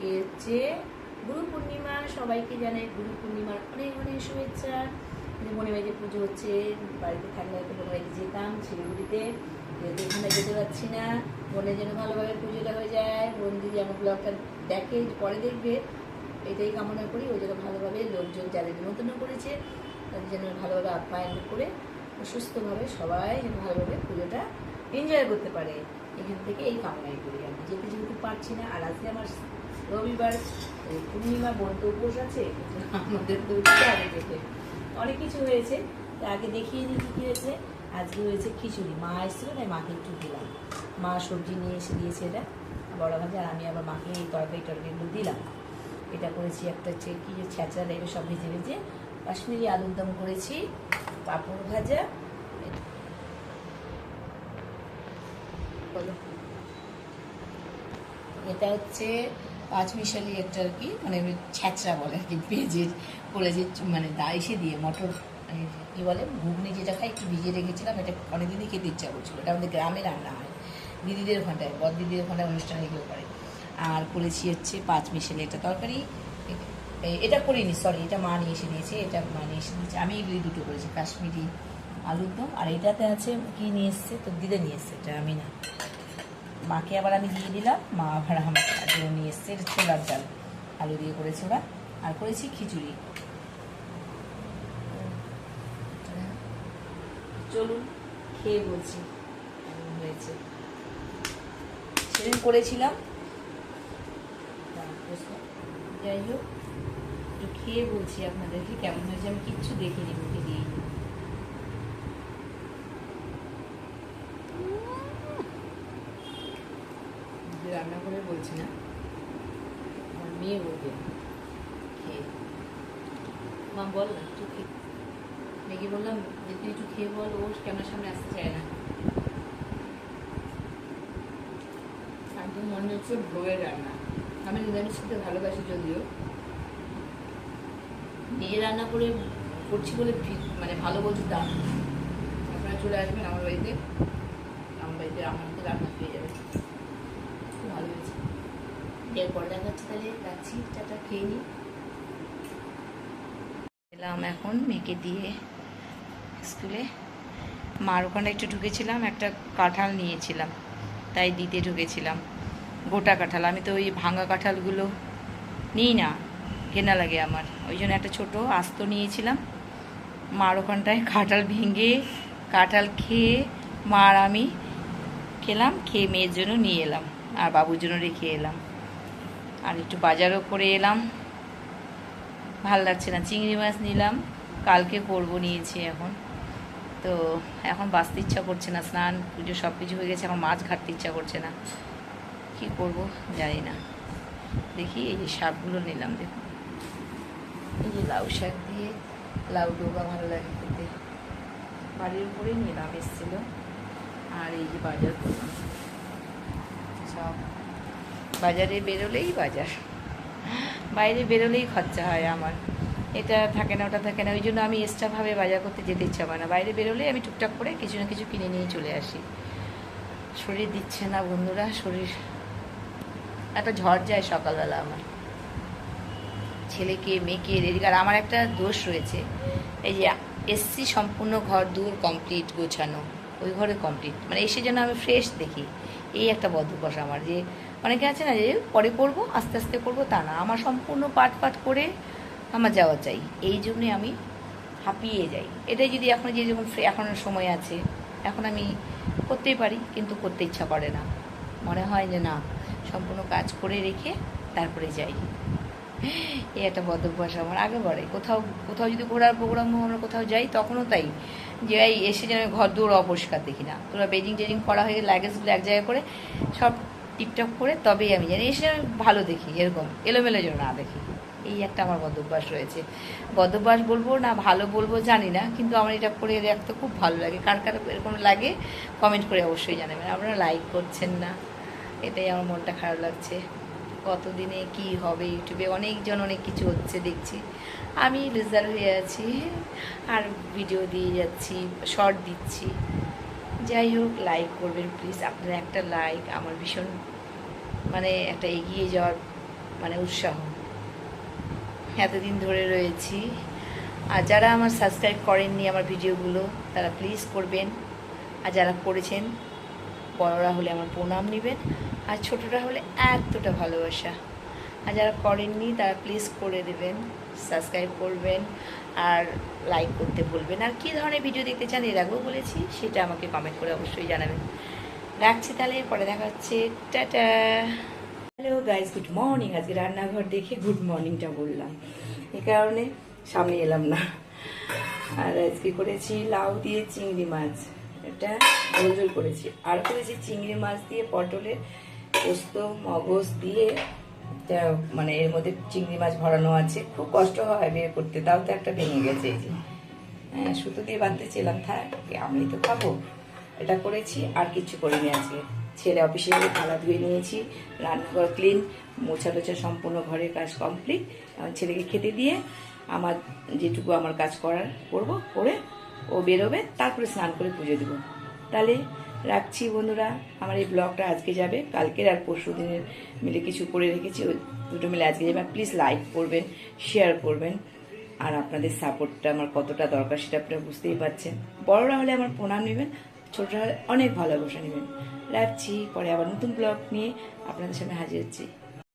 আজকে হচ্ছে গুরু পূর্ণিমা, সবাইকে জানাই গুরু পূর্ণিমার অনেক অনেক শুভেচ্ছা। যে মনে বাড়িতে পুজো হচ্ছে, বাড়িতে থাকলে হয়তো মনে বাড়িতে যেতাম, শিলিগুড়িতে, যেহেতু এখানে যেতে পারছি না। বোনের যেন ভালোভাবে পুজোটা হয়ে যায়। বোন যদি আমার ব্লগটা দেখে পরে দেখবে, এটাই কামনা করি। ওই জন্য ভালোভাবে লোকজন যাদের নিমন্ত্রণ করেছে, তাদের যেন ভালোভাবে আপ্যায়ন করে, সুস্থভাবে সবাই যেন ভালোভাবে পুজোটা এনজয় করতে পারে। এখান থেকে এই কামনাই করি আমি। যেতে যেহেতু পারছি না, আর আজকে আমার রবিবার পূর্ণিমা বন্ধ উপোস আছে, আমাদের তো হবে যেতে অনেক কিছু হয়েছে, তা আগে দেখিয়ে দিই কী কী হয়েছে। আজকে হয়েছে খিচুড়ি, মা এসেছিল, তাই মাকে একটু দিলাম। মা সবজি নিয়ে এসে দিয়েছে এটা, বড় ভাজা, আর আমি আবার মাকে এই তরকারি টরকারিগুলো দিলাম। এটা করেছি একটা হচ্ছে কি ছ্যাঁচড়া টাইপের সব ভেজে ভেজে, কাশ্মীরি আলুর দম করেছি, পাঁপড় ভাজা। এটা হচ্ছে পাঁচ মিশালি একটা আর কি মানে ছ্যাঁচড়া বলে আর কি, ভেজে করেছি মানে দাইসে দিয়ে মটর মানে কী বলে, ঘুগনি যেটা খাই, একটু ভিজিয়ে রেখেছিলাম, এটা অনেকদিনই খেতে ইচ্ছা করছিল। এটা আমাদের গ্রামে রান্না হয়। দিদিদের ওখানটায় বদ দিদিদের ওখানটায় অনুষ্ঠানে কেউ করে। আর করেছি হচ্ছে পাঁচ মিশালি একটা তরকারি। এটা করিনি সরি এটা মা নিয়ে এসে দিয়েছে, এটা মা নিয়ে এসে দিয়েছে। আমি এগুলি দুটো করেছি, কাশ্মীরি আলুর দম। আর এটাতে আছে, কি নিয়ে এসছে? তো দিদে নিয়ে এসছে, এটা আমি না। মাকে আবার আমি দিয়ে দিলাম। মা আবার আমার জন্য নিয়ে এসছে। ছোলার ডাল। আলু দিয়ে করেছে ওরা। আর করেছি খিচুড়ি। চলুন, খেয়ে বলছি হয়েছে। সেদিন করেছিলাম। যাই হোক, একটু খেয়ে বলছি আপনাদেরকে কেমন হয়েছে। আমি কিচ্ছু দেখিনি মুখে দিয়ে। রান্না না আমার মেয়ে বলবে খেয়ে মা বল না একটু খেয়ে মেয়েকে বললাম যে তুই একটু খেয়ে বল ও ক্যামেরার সামনে আসতে চায় না। একদম মনে হচ্ছে ভোগের রান্না আমি নিরামিষ খেতে ভালোবাসি যদিও। নিজে রান্না করে করছি বলে মানে ভালো বলছি দাম আপনারা চলে আসবেন আমার বাড়িতে আমার বাড়িতে আমার হাতে রান্না পেয়ে যাবেন খুব ভালো হয়েছে এলাম এখন মেয়েকে দিয়ে স্কুলে। মার ওখানে একটু ঢুকেছিলাম, একটা কাঁঠাল নিয়েছিলাম, তাই দিতে ঢুকেছিলাম। গোটা কাঁঠাল, আমি তো ওই ভাঙা কাঁঠালগুলো নিই না কেনা লাগে আমার। ওই জন্য একটা ছোট আস্ত নিয়েছিলাম। মার ওখানটায় কাঁঠাল ভেঙে, কাঁঠাল খেয়ে মার আমি খেলাম, খেয়ে মেয়ের জন্য নিয়ে এলাম, আর বাবুর জন্য রেখে এলাম। আর একটু বাজারও করে এলাম। ভালো লাগছে না, চিংড়ি মাছ নিলাম, কালকে করব নিয়েছি এখন। তো এখন বাঁচতে ইচ্ছা করছে না, স্নান, পুজো সব কিছু হয়ে গেছে, এখন মাছ ঘাটতে ইচ্ছা করছে না। কি করব জানি না। দেখি এই যে শাকগুলো নিলাম, দেখুন। এই যে লাউ শাক দিয়ে লাউ ডোবা ভালো লাগে খেতে। বাড়ির উপরেই নিলাম, এসেছিল। আর এই যে বাজার করলাম। বাজারে বেরোলেই বাজার। বাইরে বেরোলেই খরচা হয় আমার। এটা থাকে না, ওটা থাকে না। ওই জন্য আমি এক্সট্রাভাবে বাজার করতে যেতে ইচ্ছা করে না। বাইরে বেরোলেই আমি টুকটাক করে কিছু না কিছু কিনে নিয়ে চলে আসি। শরীর দিচ্ছে না বন্ধুরা, শরীর একটা ঝড় যায় সকালবেলা আমার। ছেলেকে, মেয়েকে রেডি আর আমার একটা দোষ রয়েছে। এই যে এসছি সম্পূর্ণ ঘর দূর কমপ্লিট গোছানো। ওই ঘরে কমপ্লিট মানে এসে যেন আমি ফ্রেশ দেখি। এই একটা বদ্ধকষ আমার যে অনেকে আছে না যে পরে করব আস্তে আস্তে করব তা না। আমার সম্পূর্ণ পাট পাট করে আমার যাওয়া চাই। এই জন্যে আমি হাঁপিয়ে যাই। এটাই যদি এখন যে যখন এখন সময় আছে, এখন আমি করতেই পারি, কিন্তু করতে ইচ্ছা করে না। মনে হয় যে না, সম্পূর্ণ কাজ করে রেখে তারপরে যাই। এই একটা বদভ্যাস আমার। আগে বাড়ে কোথাও কোথাও যদি ঘোরার প্রোগ্রাম আমরা কোথাও যাই, তখনও তাই যে এসে যেন ঘর দৌড় অপরিষ্কার দেখি না। তোরা বেজিং টেজিং করা হয়ে লাগেজগুলো এক জায়গায় করে সব টিপটপ করে তবেই আমি জানি। এসে আমি ভালো দেখি, এরকম, এলোমেলো যেন না দেখি। এই একটা আমার বদভ্যাস রয়েছে। বদভ্যাস বলব না, ভালো বলব জানি না, কিন্তু আমার এটা করে রাখতে খুব ভালো লাগে। কার কার এরকম লাগে কমেন্ট করে অবশ্যই জানাবেন। আপনারা লাইক করছেন না, এটাই আমার মনটা খারাপ লাগছে। কতদিনে কি হবে ইউটিউবে? অনেকজন অনেক কিছু হচ্ছে দেখছি। আমি রেজাল্ট হয়ে আছি। আর ভিডিও দিয়ে যাচ্ছি শর্ট দিচ্ছি। যাই হোক লাইক করবেন প্লিজ আপনার একটা লাইক আমার ভীষণ মানে একটা এগিয়ে যাওয়ার মানে উৎসাহ। এতদিন ধরে রয়েছি। আর যারা আমার সাবস্ক্রাইব করেননি আমার ভিডিওগুলো, তারা প্লিজ করবেন। আর যারা করেছেন, বড়রা হলে আমার প্রণাম নেবেন। আর ছোটরা হলে এতটা ভালোবাসা। আর যারা করেননি, তারা প্লিজ করে দেবেন সাবস্ক্রাইব করবেন আর লাইক করতে ভুলবেন আর কী ধরনের ভিডিও দেখতে চান, এর আগেও বলেছি, সেটা আমাকে কমেন্ট করে অবশ্যই জানাবেন। রাখছি তাহলে, পরে দেখা হচ্ছে। Tata! Hello guys good morning আজকে রান্নাঘর দেখে গুড মর্নিংটা বললাম। এ কারণে সামনে এলাম না। আর আজকে করেছি লাউ দিয়ে চিংড়ি মাছ। এটা ঝোল করেছি। আর করেছি চিংড়ি মাছ দিয়ে পটলের পোস্ত, মগজ দিয়ে মানে এর মধ্যে চিংড়ি মাছ ভরানো আছে। খুব কষ্ট হয় বের করতে, তাও তো একটা ভেঙে গেছে এই যে। হ্যাঁ সুতো দিয়ে বাঁধতেছিলাম থাক আমি তো খাব। এটা করেছি, আর কিছু করিনি আজকে। ছেলে অফিসে গিয়ে থালা ধুয়ে নিয়েছি, রান্নাঘর ক্লিন মোছা টোছা সম্পূর্ণ, ঘরের কাজ কমপ্লিট আমার ছেলেকে খেতে দিয়ে আমার যেটুকু আমার কাজ করার, করব, করে ও বেরোবে, তারপরে স্নান করে পুজো দেবো। তাহলে রাখছি বন্ধুরা। আমার এই ব্লগটা আজকে যাবে। কালকের আর পরশু দিনের মিলে কিছু করে রেখেছি। ওই দুটো মিলে আজকে যাবে। প্লিজ লাইক করবেন শেয়ার করবেন। আর আপনাদের সাপোর্টটা আমার কতটা দরকার সেটা আপনারা বুঝতেই পারছেন। বড়রা হলে আমার প্রণাম নেবেন, ছোটরা হলে অনেক ভালোবাসা নেবেন। রাখছি। পরে আবার নতুন ব্লগ নিয়ে আপনাদের সামনে হাজির হচ্ছি।